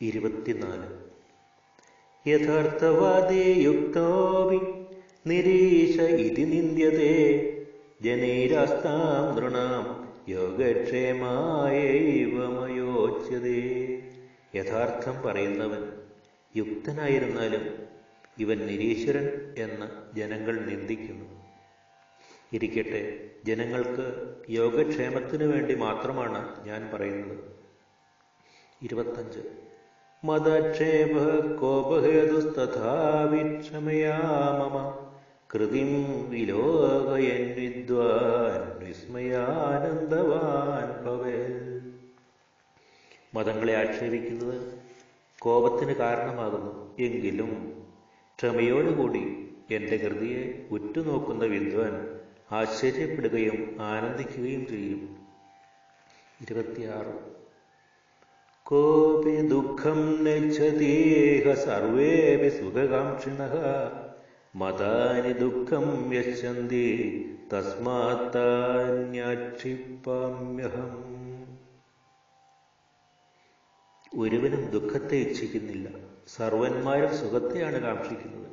ഇരുപത്തിനാല്. യഥാർത്ഥവാദേ യുക്തോപി നിരീശ ഇതി നിന്ദ്യത്തെ ജനൈരാസ്താം നൃണാം യോഗക്ഷേമായൈവമയോച്യതേ. യഥാർത്ഥം പറയുന്നവൻ യുക്തനായിരുന്നാലും ഇവൻ നിരീശ്വരൻ എന്ന് ജനങ്ങൾ നിന്ദിക്കുന്നു. ഇരിക്കട്ടെ ജനങ്ങൾക്ക് യോഗക്ഷേമത്തിനു വേണ്ടി മാത്രമാണ് ഞാൻ പറയുന്നത്. ഇരുപത്തഞ്ച്. മദക്ഷേപ കോപഹേതുസ്തഥാ വിക്ഷമയാ മമ കൃതിം വിലോകയൻ വിദ്വാൻ മതങ്ങളെ ആക്ഷേപിക്കുന്നത് കോപത്തിന് കാരണമാകുന്നു. എങ്കിലും ക്ഷമയോടുകൂടി എന്റെ കൃതിയെ ഉറ്റുനോക്കുന്ന വിദ്വാൻ ആശ്ചര്യപ്പെടുകയും ആനന്ദിക്കുകയും ചെയ്യും. ഇരുപത്തിയാറ്. കോപി ദുഃഖം നെച്ഛതീഹ സർവേ സുഖകാംക്ഷിണ മതാനി ദുഃഖം യശന്തി തസ്മാത്താന്യാക്ഷിപ്പാമ്യഹം ഒരുവനും ദുഃഖത്തെ ഇച്ഛിക്കുന്നില്ല. സർവന്മാരും സുഖത്തെയാണ് കാക്ഷിക്കുന്നത്.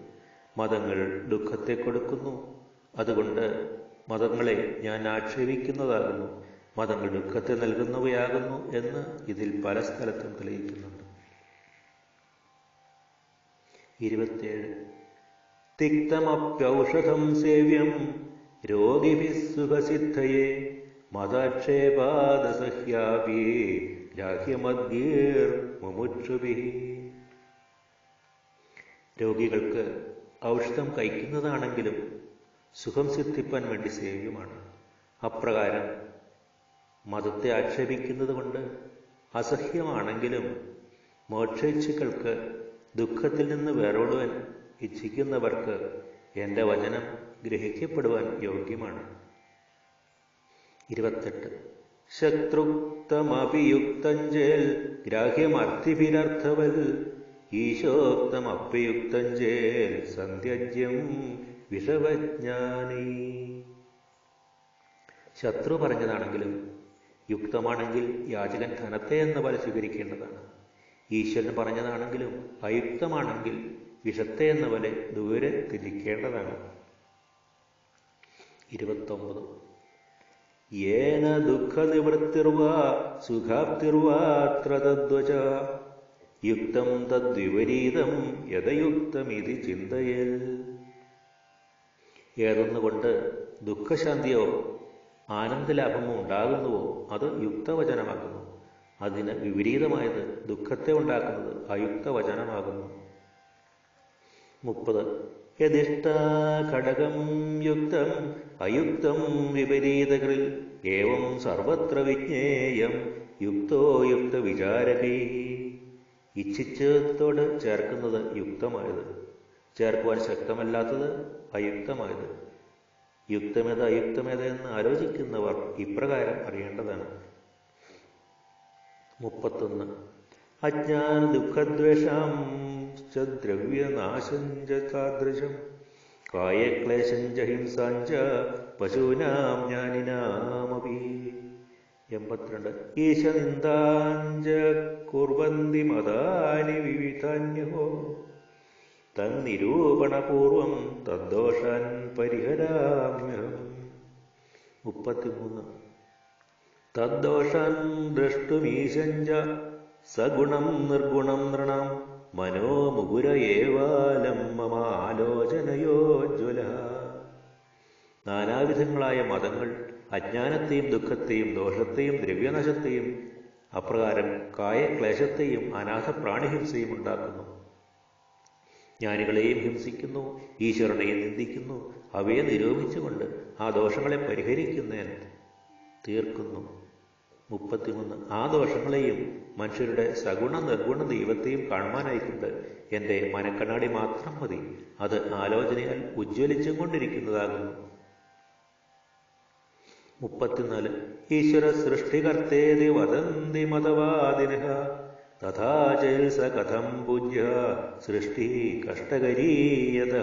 മതങ്ങൾ ദുഃഖത്തെ കൊടുക്കുന്നു. അതുകൊണ്ട് മതങ്ങളെ ഞാൻ ആക്ഷേപിക്കുന്നതാകുന്നു. മതങ്ങൾ ദുഃഖത്തെ നൽകുന്നവയാകുന്നു എന്ന് ഇതിൽ പല സ്ഥലത്തും തെളിയിക്കുന്നുണ്ട്. ഇരുപത്തിയേഴ്. തിക്തമപ്യൗഷധം സേവ്യം രോഗിഭി സുഖസിദ്ധയെ മതാക്ഷേപാദസഹ്യാപി ഗ്രാഹ്യമദ്യീർ മുമുക്ഷുഭി. രോഗികൾക്ക് ഔഷധം കഴിക്കുന്നതാണെങ്കിലും സുഖം സിദ്ധിപ്പാൻ വേണ്ടി സേവ്യമാണ്. അപ്രകാരം മതത്തെ ആക്ഷേപിക്കുന്നത് കൊണ്ട് അസഹ്യമാണെങ്കിലും മോക്ഷേച്ഛുക്കൾക്ക് ദുഃഖത്തിൽ നിന്ന് വേറോടുവാൻ ഇച്ഛിക്കുന്നവർക്ക് എന്റെ വചനം ഗ്രഹിക്കപ്പെടുവാൻ യോഗ്യമാണ്. ഇരുപത്തെട്ട്. ശത്രുക്തമഭിയുക്തഞ്ചേൽ ഗ്രാഹ്യമർത്ഥിഭിരർത്ഥവൽ ഈശോക്തമഭിയുക്തഞ്ചേൽ സന്ധ്യജ്യം വിഷവജ്ഞാനീ. ശത്രു പറഞ്ഞതാണെങ്കിലും യുക്തമാണെങ്കിൽ യാചകൻ ധനത്തെ എന്ന പോലെ സ്വീകരിക്കേണ്ടതാണ്. ഈശ്വരൻ പറഞ്ഞതാണെങ്കിലും അയുക്തമാണെങ്കിൽ വിഷത്തെ എന്ന പോലെ ദൂരെ തിരിക്കേണ്ടതാണ്. ഇരുപത്തൊമ്പത്. ഏന ദുഃഖനിവൃത്തിർവാ സുഖാപ്തിർവാത്ര തദ്വച യുക്തം തദ്വിപരീതം യഥയുക്തമിതി ചിന്തയൽ. ഏതൊന്നുകൊണ്ട് ദുഃഖശാന്തിയോ ആനന്ദലാഭമോ ഉണ്ടാകുന്നുവോ അത് യുക്തവചനമാകുന്നു. അതിന് വിപരീതമായത് ദുഃഖത്തെ ഉണ്ടാക്കുന്നത് അയുക്തവചനമാകുന്നു. മുപ്പത്. യഥിഷ്ട ഘടകം യുക്തം അയുക്തം വിപരീതകൃൽ ഏവം സർവത്ര വിജ്ഞേയം യുക്തോ യുക്ത വിചാരകൈ ഇച്ഛിച്ചതോട് ചേർക്കുന്നത് യുക്തമായത് ചേർക്കുവാൻ ശക്തമല്ലാത്തത് അയുക്തമായത്. യുക്തമേത അയുക്തമേത എന്ന് ആലോചിക്കുന്നവർ ഇപ്രകാരം അറിയേണ്ടതാണ്. മുപ്പത്തൊന്ന്. അജ്ഞാന ദുഃഖദ്വേഷം ദ്രവ്യനാശം ചാദൃശം കായക്ലേശം ച ഹിംസാം ച പശൂനാം ജ്ഞാനിനാമപി. എൺപത്തിരണ്ട്. ഈശനിന്ദാഞ്ച കുർവന്തി മതാനി വിവിധാന്യോ തന്നിരൂപണപൂർവം തദ്ദോഷാൻ പരിഹരാമ്യഹം. മുപ്പത്തിമൂന്ന്. തദ്ദോഷാൻ ദ്രഷ്ടുമീശഞ്ച സഗുണം നിർഗുണം നൃണം. മനോമുകുര ഏവാലം മമ ആലോചനയോജ്വല നാനാവിധങ്ങളായ മതങ്ങൾ അജ്ഞാനത്തെയും ദുഃഖത്തെയും ദോഷത്തെയും ദ്രവ്യനാശത്തെയും അപ്രകാരം കായക്ലേശത്തെയും അനാഥ പ്രാണിഹിംസയും ഉണ്ടാക്കുന്നു. ജ്ഞാനികളെയും ഹിംസിക്കുന്നു ഈശ്വരനെയും നിന്ദിക്കുന്നു. അവയെ നിരൂപിച്ചുകൊണ്ട് ആ ദോഷങ്ങളെ പരിഹരിക്കുന്നതിന് തീർക്കുന്നു. മുപ്പത്തിമൂന്ന്. ആ ദോഷങ്ങളെയും മനുഷ്യരുടെ സഗുണ നിർഗുണ ദൈവത്തെയും കാണുവാനായിക്കൊണ്ട് എന്റെ മനക്കണ്ണാടി മാത്രം മതി. അത് ആലോചനയാൽ ഉജ്ജ്വലിച്ചും കൊണ്ടിരിക്കുന്നതാകുന്നു. മുപ്പത്തിനാല്. ഈശ്വര സൃഷ്ടികർത്തേതി വദന്തി മതവാദിന തഥാ ചേൽസ കഥം പൂജ്യ സൃഷ്ടി കഷ്ടകരീയത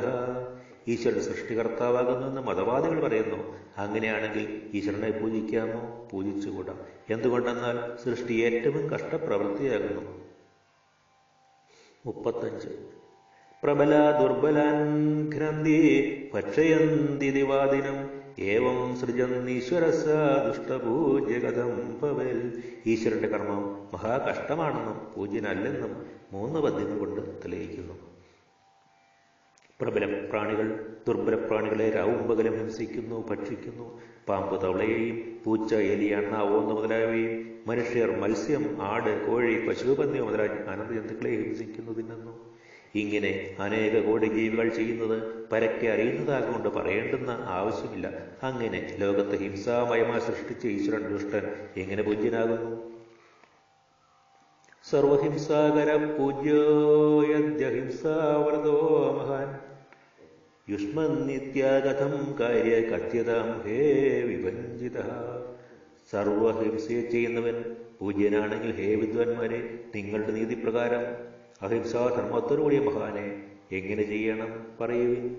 മതവാദികൾ പറയുന്നു. അങ്ങനെയാണെങ്കിൽ ഈശ്വരനെ പൂജിക്കാമോ? പൂജിച്ചുകൂടാ. എന്തുകൊണ്ടെന്നാൽ സൃഷ്ടി ഏറ്റവും കഷ്ടപ്രവൃത്തിയാകുന്നു. മുപ്പത്തഞ്ച്. പ്രബല ദുർബലാൻ ഗ്രന്ഥി ഭക്ഷയന്തി ദിവാദിനം ഏവം സൃജന്നീശ്വരസ ദുഷ്ടപൂജ്യകഥം പവൽ. ഈശ്വരന്റെ കർമ്മം മഹാകഷ്ടമാണെന്നും പൂജ്യനല്ലെന്നും മൂന്ന് പദ്യങ്ങൾ കൊണ്ട് തെളിയിക്കുന്നു. പ്രബല പ്രാണികൾ ദുർബല പ്രാണികളെ രാവും പകലും ഹിംസിക്കുന്നു ഭക്ഷിക്കുന്നു. പാമ്പ് തവളയെയും പൂച്ച എലി അണ്ണാവോന്ന് മുതലായവയും മനുഷ്യർ മത്സ്യം ആട് കോഴി പശുപന്നി മുതലായ അനന്ത ജന്തുക്കളെ ഹിംസിക്കുന്നു തിന്നുന്നു. ഇങ്ങനെ അനേക കോടി ജീവികൾ ചെയ്യുന്നത് പരക്കെ അറിയുന്നതാകൊണ്ട് പറയേണ്ടുന്ന ആവശ്യമില്ല. അങ്ങനെ ലോകത്തെ ഹിംസാമയമായി സൃഷ്ടിച്ച ഈശ്വരൻ ദുഷ്ടൻ എങ്ങനെ പൂജ്യനാകുന്നു സർവഹിംസാകര പൂജ്യോയദ്യഹിംസാവ്രതോ മഹാൻ. യുഷ്മന്നിത്യാഗതം കാര്യ കഥ്യതാം ഹേ വിഭഞ്ജിത സർവഹിംസയെ ചെയ്യുന്നവൻ പൂജ്യനാണെങ്കിൽ ഹേ വിദ്വാൻമാരെ നിങ്ങളുടെ നീതിപ്രകാരം അഹിംസാധർമ്മത്തോടുകൂടിയ മഹാനെ എങ്ങനെ ചെയ്യണം പറയുവിൻ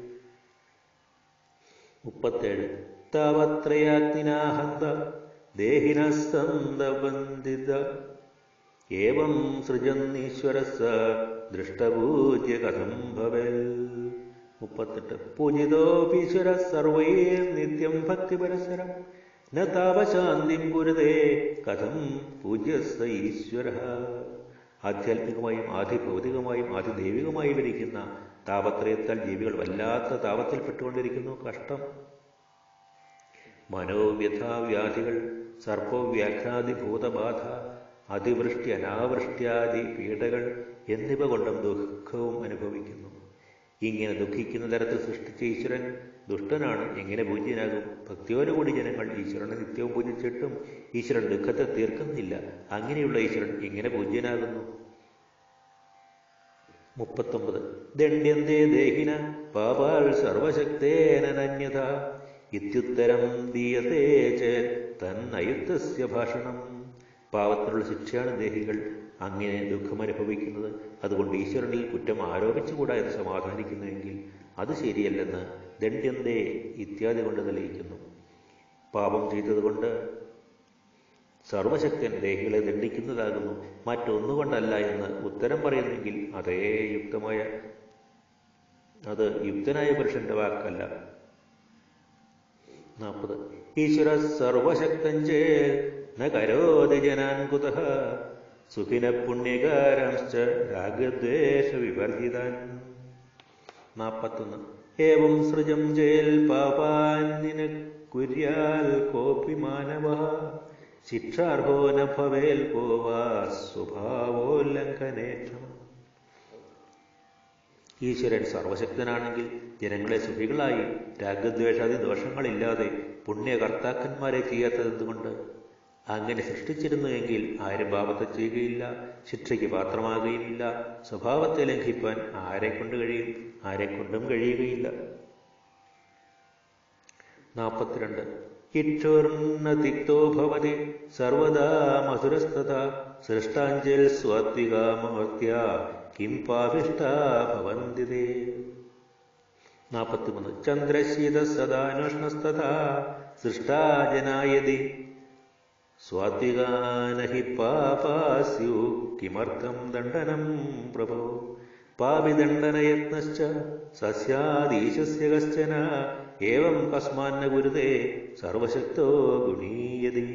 മുപ്പത്തേഴ്. താവത്രയാഗ്നിനാഹന്ത ദേഹിനസ്തന്ധബന്ധിത ഏവം സൃജന്നീശ്വരസ ദൃഷ്ടപൂജ്യ കഥം ഭവൽ മുപ്പത്തെട്ട്. പൂജിതോപീശ്വര സർവൈ നിത്യം ഭക്തിപരസരം. ന താപശാന്തിം പുരതേ കഥം പൂജ്യസ ഈശ്വര. ആധ്യാത്മികമായും ആദ്യ ഭൗതികമായും ആദ്യ ആധിദൈവികമായും ഇരിക്കുന്ന താപത്രയത്താൽ ജീവികൾ വല്ലാത്ത താപത്തിൽപ്പെട്ടുകൊണ്ടിരിക്കുന്നു കഷ്ടം. മനോവ്യഥാവ്യാധികൾ സർപ്പവ്യാഘ്രാതി ഭൂതബാധ അതിവൃഷ്ടി അനാവൃഷ്ട്യാദി പീഡകൾ എന്നിവ കൊണ്ടും ദുഃഖവും അനുഭവിക്കുന്നു. ഇങ്ങനെ ദുഃഖിക്കുന്ന തരത്തിൽ സൃഷ്ടിച്ച ഈശ്വരൻ ദുഷ്ടനാണ്. എങ്ങനെ പൂജ്യനാകും? ഭക്തിയോടുകൂടി ജനങ്ങൾ ഈശ്വരനെ നിത്യവും പൂജിച്ചിട്ടും ഈശ്വരൻ ദുഃഖത്തെ തീർക്കുന്നില്ല. അങ്ങനെയുള്ള ഈശ്വരൻ എങ്ങനെ പൂജ്യനാകുന്നു? മുപ്പത്തൊമ്പത്. ദണ്ഡ്യന്തേ ദേഹിന പാപാൽ സർവശക്തേനന്യത ഇത്യുത്തരം ദീയതേ ചേത് തന്നയുക്തസ്യ ഭാഷണം. പാവത്തിനുള്ള ശിക്ഷയാണ് ദേഹികൾ. അങ്ങനെ ദുഃഖം അനുഭവിക്കുന്നത്. അതുകൊണ്ട് ഈശ്വരനിൽ കുറ്റം ആരോപിച്ചുകൂടാ എന്ന് സമാധാനിക്കുന്നുവെങ്കിൽ അത് ശരിയല്ലെന്ന് ദണ്ഡ്യന്തേ ഇത്യാദി കൊണ്ട് തെളിയിക്കുന്നു. പാപം ചെയ്തതുകൊണ്ട് സർവശക്തൻ ദേഹികളെ ദണ്ഡിക്കുന്നതാകുന്നു. മറ്റൊന്നുകൊണ്ടല്ല എന്ന് ഉത്തരം പറയുന്നെങ്കിൽ അതേ യുക്തമായ അത് യുക്തനായ പുരുഷന്റെ വാക്കല്ല. നാൽപ്പത്. ഈശ്വര സർവശക്തൻ ചേരോതി ജനാൻ കുത സുഖിന പുണ്യകാരാംശ്ച രാഗദ്വേഷ വിവർജിതാൻ. നാൽപ്പത്തൊന്ന്. ഏവം സൃജം ജയിൽ പാപാന്നിന കുര്യാൽ കോപി മാനവ ശിക്ഷാർഹോ ന ഭവേൽ കോവാ സ്വഭാവോല്ലംഘനേക്ഷമ ഈശ്വരൻ സർവശക്തനാണെങ്കിൽ ജനങ്ങളെ സുഖികളായി രാഗദ്വേഷാദി ദോഷങ്ങളില്ലാതെ പുണ്യകർത്താക്കന്മാരെ ചെയ്യാത്തതെന്തുകൊണ്ട് അങ്ങനെ സൃഷ്ടിച്ചിരുന്നുവെങ്കിൽ ആരും പാപത്തെ ചെയ്യുകയില്ല ശിക്ഷയ്ക്ക് പാത്രമാകുകയുമില്ല സ്വഭാവത്തെ ലംഘിപ്പാൻ ആരെ കൊണ്ട് കഴിയും? ആരെ കൊണ്ടും കഴിയുകയില്ല. നാൽപ്പത്തിരണ്ട്. ഇക്ഷുർണതിക്തോ ഭവതി സർവദാ മധുരസ്ഥത സൃഷ്ടാഞ്ചൽ സ്വാത്വികാമർത്യ കിം പാവിഷ്ട ഭവന്തിതേ നാൽപ്പത്തിമൂന്ന്. ചന്ദ്രശീത സദാനുഷ്ണസ്തഥാ സൃഷ്ടാ സ്വാത്വികാനഹി പാപാസ്യു കിമർക്കം ദണ്ഡനം പ്രഭോ. പാപിദണ്ഡനയത്നശ്ച സസ്യാദീശസ്യ കശ്ചന ഏവം കസ്മാന്ന ഗുരുതേ സർവശക്തോ ഗുണീയതി.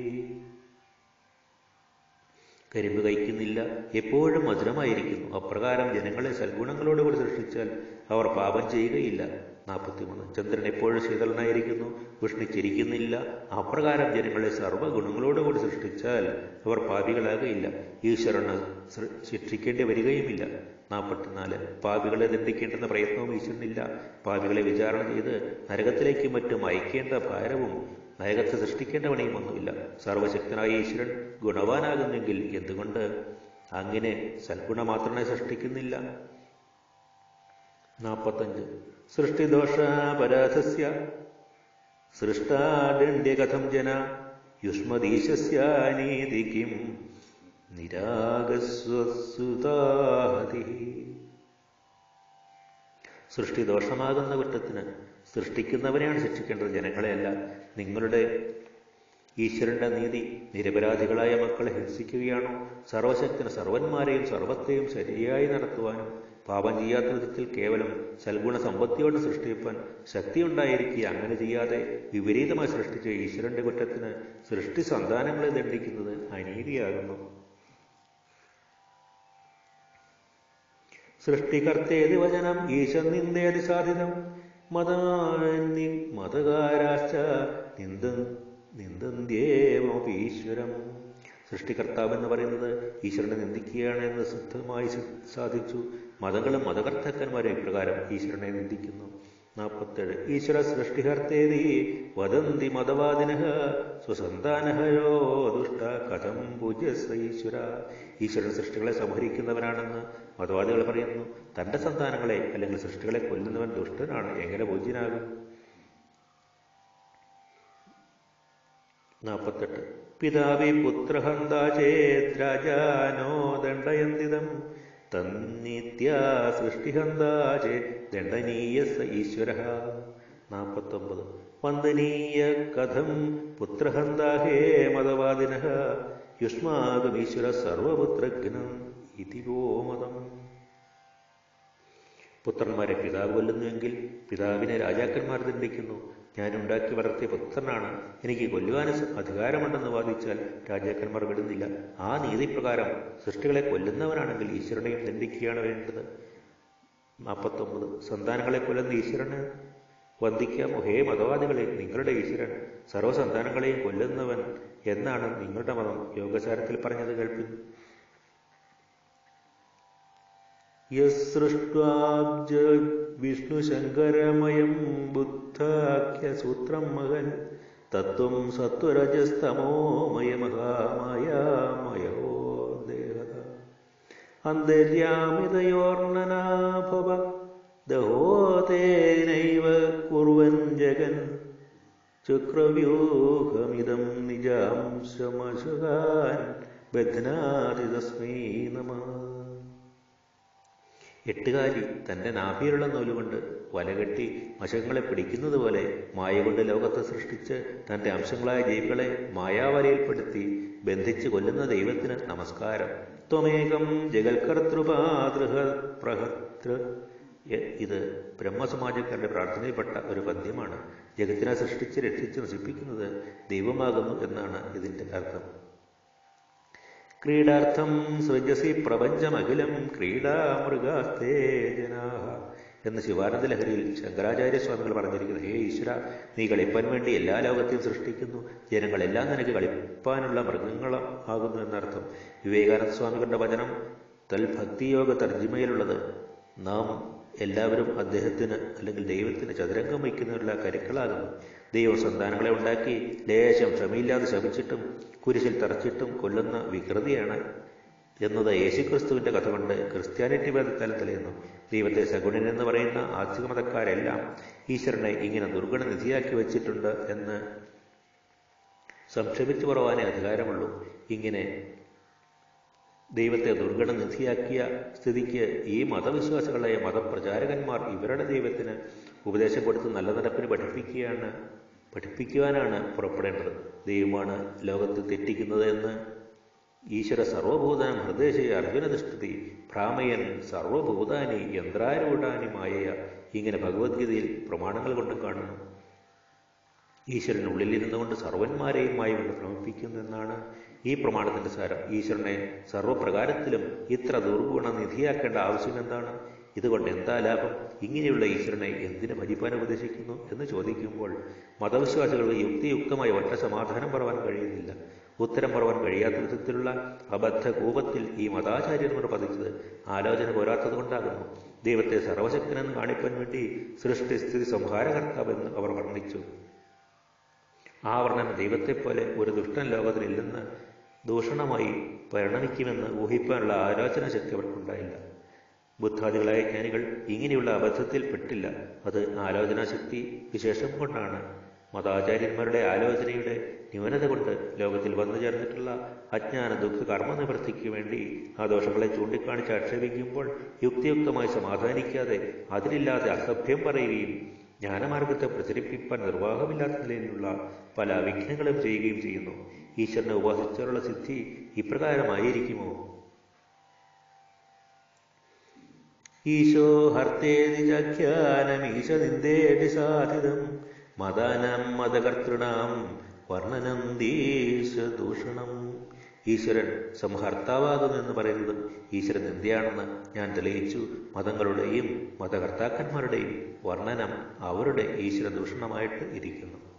കരിമ്പ് കഴിക്കുന്നില്ല എപ്പോഴും മധുരമായിരിക്കുന്നു. അപ്രകാരം ജനങ്ങളെ സൽഗുണങ്ങളോടുകൂടി സൃഷ്ടിച്ചാൽ അവർ പാപം ചെയ്യുകയില്ല. നാൽപ്പത്തിമൂന്ന്. ചന്ദ്രൻ എപ്പോഴും ശീതളനായിരിക്കുന്നു ഉഷ്ണിച്ചിരിക്കുന്നില്ല അപ്രകാരം ജനങ്ങളെ സർവഗുണങ്ങളോടുകൂടി സൃഷ്ടിച്ചാൽ അവർ പാപികളാകയില്ല ഈശ്വരന് ശിക്ഷിക്കേണ്ടി വരികയുമില്ല. നാൽപ്പത്തിനാല് പാപികളെ ദണ്ഡിക്കേണ്ടെന്ന പ്രയത്നവും ഈശ്വരനില്ല. പാപികളെ വിചാരണ ചെയ്ത് നരകത്തിലേക്ക് മറ്റും അയക്കേണ്ട ഭാരവും നരകത്തെ സൃഷ്ടിക്കേണ്ട പണിയുമൊന്നുമില്ല. സർവശക്തനായ ഈശ്വരൻ ഗുണവാനാകുന്നെങ്കിൽ എന്തുകൊണ്ട് അങ്ങനെ സൽഗുണ മാത്രമേ സൃഷ്ടിക്കുന്നില്ല? നാൽപ്പത്തഞ്ച് സൃഷ്ടിദോഷാപരാധസ്യ. സൃഷ്ടാദണ്ഡ്യകഥം ജന. യുഷ്മദീശസ്യാനീതി കിം നിരാഗസ്വസുതാതി സൃഷ്ടി ദോഷമാകുന്ന കുറ്റത്തിന് സൃഷ്ടിക്കുന്നവരെയാണ് ശിക്ഷിക്കേണ്ടത്. ജനങ്ങളെയല്ല നിങ്ങളുടെ ഈശ്വരന്റെ നീതി നിരപരാധികളായ മക്കളെ ഹിംസിക്കുകയാണോ? സർവശക്തിന് സർവന്മാരെയും സർവത്തെയും ശരിയായി നടത്തുവാനും പാപം ചെയ്യാത്ത വിധത്തിൽ കേവലം സൽഗുണ സമ്പത്തിയോട് സൃഷ്ടിപ്പാൻ ശക്തിയുണ്ടായിരിക്കുക അങ്ങനെ ചെയ്യാതെ വിപരീതമായി സൃഷ്ടിച്ച ഈശ്വരന്റെ കുറ്റത്തിന് സൃഷ്ടി സന്താനങ്ങളെ ദണ്ഡിക്കുന്നത് അനീതിയാകുന്നു. സൃഷ്ടികർത്തേത് വചനം ഈശൻ നിന്ദേതി സാധിതം മതാനി മതകാരാശ്ച നിന്ദ നിന്ദന്ത്യേവമപി ഈശ്വരം സൃഷ്ടികർത്താവ് എന്ന് പറയുന്നത് ഈശ്വരനെ നിന്ദിക്കുകയാണ് എന്ന് സിദ്ധമായി സാധിച്ചു. മതങ്ങളും മതകർത്താക്കന്മാരെ ഇപ്രകാരം ഈശ്വരനെ നിന്ദിക്കുന്നു. നാൽപ്പത്തേഴ്. ഈശ്വര സൃഷ്ടിഹർത്തേതി വദന്തി മതവാദിന സ്വസന്താനഹയോ ദുഷ്ട കഥം പൂജ്യസ ഈശ്വര. ഈശ്വരൻ സൃഷ്ടികളെ സംഹരിക്കുന്നവനാണെന്ന് മതവാദികൾ പറയുന്നു. തന്റെ സന്താനങ്ങളെ അല്ലെങ്കിൽ സൃഷ്ടികളെ കൊല്ലുന്നവൻ ദുഷ്ടനാണ്. എങ്ങനെ പൂജ്യനാകും? നാൽപ്പത്തെട്ട്. പിതാവി പുത്രഹന്താചേദ്രാജാനോ ദണ്ഡയന്തിതം തന്നിത്യ സൃഷ്ടിഹന്താചേ ദണ്ഡനീയ സ ഈശ്വര. നാൽപ്പത്തൊമ്പത്. വന്ദനീയ കഥം പുത്രഹന്താഹേ മതവാദിന. യുഷ്മാകമീശ്വര സർവപുത്രഘ്നം ഇതിവോ മതം. പുത്രന്മാരെ പിതാവ് കൊല്ലുന്നുവെങ്കിൽ പിതാവിനെ രാജാക്കന്മാർ ദണ്ഡിക്കുന്നു. ഞാൻ ഉണ്ടാക്കി വളർത്തിയ പുത്രനാണ്. എനിക്ക് കൊല്ലുവാൻ അധികാരമുണ്ടെന്ന് വാദിച്ചാൽ രാജാക്കന്മാർ വിടുന്നില്ല. ആ നീതിപ്രകാരം സൃഷ്ടികളെ കൊല്ലുന്നവനാണെങ്കിൽ ഈശ്വരനെയും ദണ്ഡിക്കുകയാണ് വേണ്ടത്. നാൽപ്പത്തൊമ്പത് സന്താനങ്ങളെ കൊല്ലുന്ന ഈശ്വരന് വന്ദിക്കാമോ ഹേ മതവാദികളെ നിങ്ങളുടെ ഈശ്വരൻ സർവസന്താനങ്ങളെയും കൊല്ലുന്നവൻ എന്നാണ് നിങ്ങളുടെ മതം. യോഗസാരത്തിൽ പറഞ്ഞത് കേൾപ്പിന്നു യസൃഷ്ടാബ്ജ വിഷ്ണുശങ്കരമയം ബുദ്ധാഖ്യസൂത്രം മകൻ തത്വം സത്വരജസ്തമോമയമഹാമയാമയോ ദേഹത അന്തര്യാമിതയോർണനാഭവ ദഹോതേനൈവ കുറുവൻ ജഗൻ ചക്രവ്യൂഹമിതം നിജാംശമശുകാൻ ബധ്നാതി തസ്മൈ നമഃ. എട്ടുകാലി തന്റെ നാഭിയിലുള്ള നൂലുകൊണ്ട് വലകെട്ടി വശങ്ങളെ പിടിക്കുന്നത് പോലെ മായ കൊണ്ട് ലോകത്തെ സൃഷ്ടിച്ച് തന്റെ അംശങ്ങളായ ജീവികളെ മായാവലയിൽപ്പെടുത്തി ബന്ധിച്ച് കൊല്ലുന്ന ദൈവത്തിന് നമസ്കാരം. ത്വമേകം പ്രഹത്ര ഇത് ബ്രഹ്മസമാജക്കാരുടെ പ്രാർത്ഥനയിൽപ്പെട്ട ഒരു പദ്യമാണ്. ജഗത്തിനെ സൃഷ്ടിച്ച് രക്ഷിച്ച് നശിപ്പിക്കുന്നത് ദൈവമാകുന്നു എന്നാണ് ഇതിന്റെ അർത്ഥം. ക്രീഡാർത്ഥം സൃജസി പ്രപഞ്ചമഖിലം ക്രീഡാമൃഗാസ്തേ ജനാഹ എന്ന് ശിവാനന്ദ ലഹരിയിൽ ശങ്കരാചാര്യ സ്വാമികൾ പറഞ്ഞിരിക്കുന്നത് ഹേ ഈശ്വര നീ കളിപ്പാൻ വേണ്ടി എല്ലാ ലോകത്തെയും സൃഷ്ടിക്കുന്നു. ജനങ്ങളെല്ലാം നിനക്ക് കളിപ്പാനുള്ള മൃഗങ്ങളാകുന്നു എന്നർത്ഥം. വിവേകാനന്ദ സ്വാമികളുടെ വചനം തൽ തൽഭക്തിയോഗ തർജിമയിലുള്ളത് നാം എല്ലാവരും അദ്ദേഹത്തിന് അല്ലെങ്കിൽ ദൈവത്തിന് ചതുരംഗം വയ്ക്കുന്നതിനുള്ള കരുക്കളാകുന്നു. ദൈവം സന്താനങ്ങളെ ഉണ്ടാക്കി ലേശം ക്ഷമയില്ലാതെ ശപിച്ചിട്ടും കുരിശിൽ തറച്ചിട്ടും കൊല്ലുന്ന വികൃതിയാണ് എന്നത് യേശുക്രിസ്തുവിന്റെ കഥ കൊണ്ട് ക്രിസ്ത്യാനിറ്റി വേദത്താൽ തെളിയുന്നു. ദൈവത്തെ സഗുണൻ എന്ന് പറയുന്ന ആസ്തിമതക്കാരെല്ലാം ഈശ്വരനെ ഇങ്ങനെ ദുർഗുണനിധിയാക്കി വച്ചിട്ടുണ്ട് എന്ന് സംക്ഷേപിച്ചു പറവാനേ അധികാരമുള്ളൂ. ഇങ്ങനെ ദൈവത്തെ ദുർഗണനിധിയാക്കിയ സ്ഥിതിക്ക് ഈ മതവിശ്വാസികളായ മതപ്രചാരകന്മാർ ഇവരുടെ ദൈവത്തിന് ഉപദേശം കൊടുത്ത് നല്ല നടപ്പിന് പഠിപ്പിക്കുകയാണ് പഠിപ്പിക്കുവാനാണ് പുറപ്പെടേണ്ടത്. ദൈവമാണ് ലോകത്ത് തെറ്റിക്കുന്നത് എന്ന് ഈശ്വര സർവഭൂതാനം ഹൃദയശയ അർജുനനിഷ്ഠിതി ഭ്രാമയൻ സർവഭൂതാനി യന്ത്രാരൂഢാനി മായ ഇങ്ങനെ ഭഗവത്ഗീതയിൽ പ്രമാണങ്ങൾ കൊണ്ടും കാണുന്നു. ഈശ്വരനുള്ളിലിരുന്നുകൊണ്ട് സർവന്മാരെയുമായി കൊണ്ട് സർവന്മാരെയും മായി കൊണ്ട് ഭ്രമിപ്പിക്കുന്നു എന്നാണ് ഈ പ്രമാണത്തിന്റെ സാരം. ഈശ്വരനെ സർവപ്രകാരത്തിലും ഇത്ര ദുർഗുണ നിധിയാക്കേണ്ട ആവശ്യം എന്താണ് ഇതുകൊണ്ട് എന്താ ലാഭം? ഇങ്ങനെയുള്ള ഈശ്വരനെ എന്തിനു ഭജിപ്പാൻ ഉപദേശിക്കുന്നു എന്ന് ചോദിക്കുമ്പോൾ മതവിശ്വാസികൾക്ക് യുക്തിയുക്തമായ ഒറ്റ സമാധാനം പറവാൻ കഴിയുന്നില്ല. ഉത്തരം പറവാൻ കഴിയാത്ത വിധത്തിലുള്ള അബദ്ധ കൂപത്തിൽ ഈ മതാചാര്യന്മാർ പതിച്ചത് ആലോചന പോരാത്തത് കൊണ്ടാകുന്നു. ദൈവത്തെ സർവശക്തനെന്ന് കാണിപ്പാൻ വേണ്ടി സൃഷ്ടി സ്ഥിതി സംഹാരകർത്താവെന്ന് അവർ വർണിച്ചു. ആ വർണന ദൈവത്തെപ്പോലെ ഒരു ദുഷ്ടൻ ലോകത്തിലില്ലെന്ന് ദൂഷണമായി പരിണമിക്കുമെന്ന് ഊഹിപ്പാനുള്ള ആലോചന ശക്തി അവർക്കുണ്ടായില്ല. ബുദ്ധാദികളായ ജ്ഞാനികൾ ഇങ്ങനെയുള്ള അബദ്ധത്തിൽ പെട്ടില്ല. അത് ആലോചനാശക്തി വിശേഷം കൊണ്ടാണ്. മതാചാര്യന്മാരുടെ ആലോചനയുടെ ന്യൂനത കൊണ്ട് ലോകത്തിൽ വന്നു ചേർന്നിട്ടുള്ള അജ്ഞാന ദുഃഖ കർമ്മ നിവൃത്തിക്ക് വേണ്ടി ആ ദോഷങ്ങളെ ചൂണ്ടിക്കാണിച്ച് ആക്ഷേപിക്കുമ്പോൾ യുക്തിയുക്തമായി സമാധാനിക്കാതെ അതിലില്ലാതെ അസഭ്യം പറയുകയും ജ്ഞാനമാർഗത്തെ പ്രചരിപ്പിക്കാൻ നിർവാഹമില്ലാത്ത നിലയിലുള്ള പല വിഘ്നങ്ങളും ചെയ്യുകയും ചെയ്യുന്നു. ഈശ്വരനെ ഉപാസിച്ചവരുള്ള സിദ്ധി ഇപ്രകാരമായിരിക്കുമോ? ഈശോ ഹർത്തേതി ചാഖ്യാനമീശ നിന്ദേതി സാധിതം. മതാനം മതകർത്തൃണാം വർണനം ദീശദൂഷണം. ഈശ്വരൻ സംഹർത്താവാകുമെന്ന് പറയുന്നത് ഈശ്വരൻ എന്തിയാണെന്ന് ഞാൻ തെളിയിച്ചു. മതങ്ങളുടെയും മതകർത്താക്കന്മാരുടെയും വർണനം അവരുടെ ഈശ്വര ദൂഷണമായിട്ട് ഇരിക്കുന്നു.